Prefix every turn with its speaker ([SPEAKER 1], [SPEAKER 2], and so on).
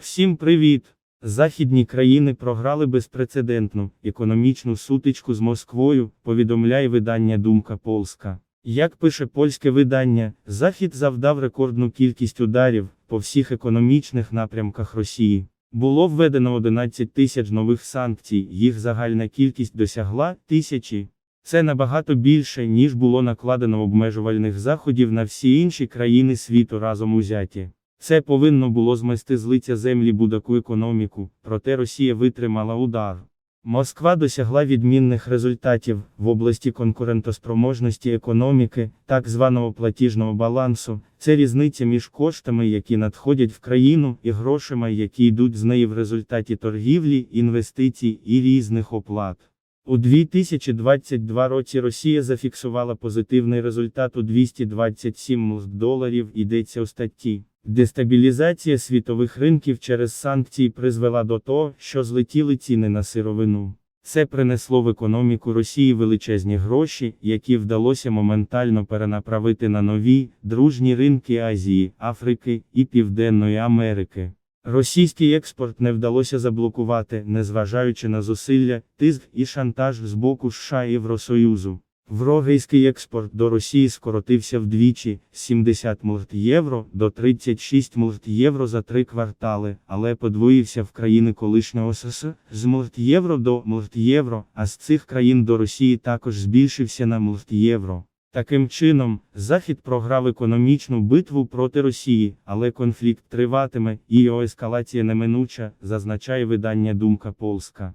[SPEAKER 1] Всім привіт! Західні країни програли безпрецедентну економічну сутичку з Москвою, повідомляє видання Думка Полська. Як пише польське видання, Захід завдав рекордну кількість ударів по всіх економічних напрямках Росії. Було введено 11 тисяч нових санкцій, їх загальна кількість досягла тисячі. Це набагато більше, ніж було накладено обмежувальних заходів на всі інші країни світу разом узяті. Це повинно було змести з лиця землі будаку економіку, проте Росія витримала удар. Москва досягла відмінних результатів в області конкурентоспроможності економіки, так званого платіжного балансу. Це різниця між коштами, які надходять в країну, і грошима, які йдуть з неї в результаті торгівлі, інвестицій і різних оплат. У 2022 році Росія зафіксувала позитивний результат у 227 млрд доларів, йдеться у статті. Дестабілізація світових ринків через санкції призвела до того, що злетіли ціни на сировину. Це принесло в економіку Росії величезні гроші, які вдалося моментально перенаправити на нові, дружні ринки Азії, Африки і Південної Америки. Російський експорт не вдалося заблокувати, незважаючи на зусилля, тиск і шантаж з боку США і Євросоюзу. Європейський експорт до Росії скоротився вдвічі з 70 млрд євро до 36 млрд євро за три квартали, але подвоївся в країни колишнього СССР з млрд євро до млрд євро, а з цих країн до Росії також збільшився на млрд євро. Таким чином, Захід програв економічну битву проти Росії, але конфлікт триватиме і його ескалація неминуча, зазначає видання Думка Полська.